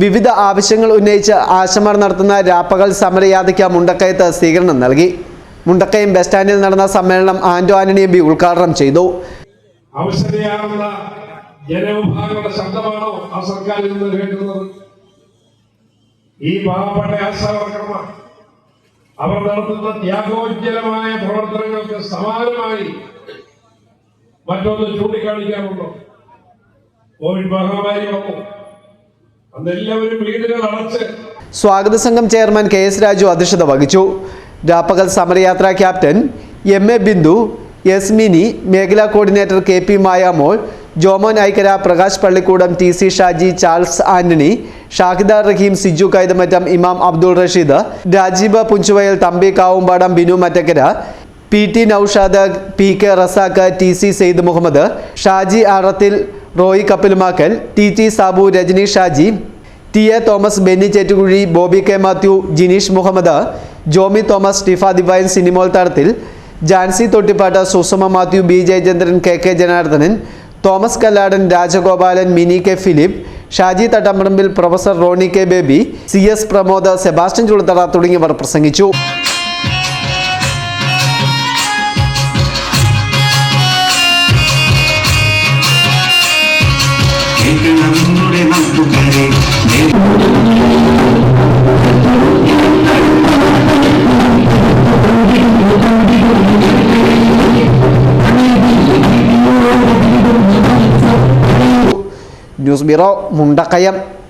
വിവിധ ആവശ്യങ്ങൾ ഉന്നയിച്ച് ആശമാർ നടത്തുന്ന രാപ്പകൽ സമരയാത്രയ്ക്ക് മുണ്ടക്കയത്ത് സ്വീകരണം നൽകി. മുണ്ടക്കയം ബസ് സ്റ്റാൻഡിൽ നടന്ന സമ്മേളനം ആന്റോ ആന്റണി എം പി ഉദ്ഘാടനം ചെയ്തു. ജനവിഭാഗങ്ങളുടെ ശബ്ദമാണോ ആ സർക്കാരിൽ നിന്ന് കേൾക്കുന്നത്? ഈ പാവപ്പെട്ട ആശാവർക്കർമാർ അവർ നടത്തുന്ന ത്യാഗോജ്ജലമായ പ്രവർത്തനങ്ങൾക്ക് സമാനമായി മറ്റൊന്ന് ചൂണ്ടിക്കാണിക്കാറുണ്ടോ കോവിഡ് മഹാമാരി വന്നു സ്വാഗത സംഘം ചെയർമാൻ കെ എസ് രാജു അധ്യക്ഷത വഹിച്ചു. രാപ്പകൽ സമരയാത്ര captain M A Bindu S Mini മേഖലാ coordinator K P Mayamol Jomon Aikkara Prakash Pallikkoodam T C Shaji Charles Antony Shahida Rahim Siju Kaithamattam Imam Abdul Rasheed Rajeev Punchuvayal Thampi Kavumpadam Binu Mattakkara P T Noushad P K Razak T C Syed Muhammad Shaji Arathil Roy Kappilumakkal T T Sabu Rajani Shaji T A Thomas Benny Chettukuzhi Bobby K Mathew Jineesh Muhammad Jomy Thomas ടിഫ ദിവൈൻ Sinimol താരത്തിൽ Jancy Thottippattu Sushama Mathew B Jayachandran K K Janardhanan Thomas Kalladan Rajagopalan Mini K Philip Shaji Thattamparambil professor Roni K Baby C S Pramod Sebastian Chulathara തുടങ്ങിയവർ പ്രസംഗിച്ചു. jusbiro munda kayam.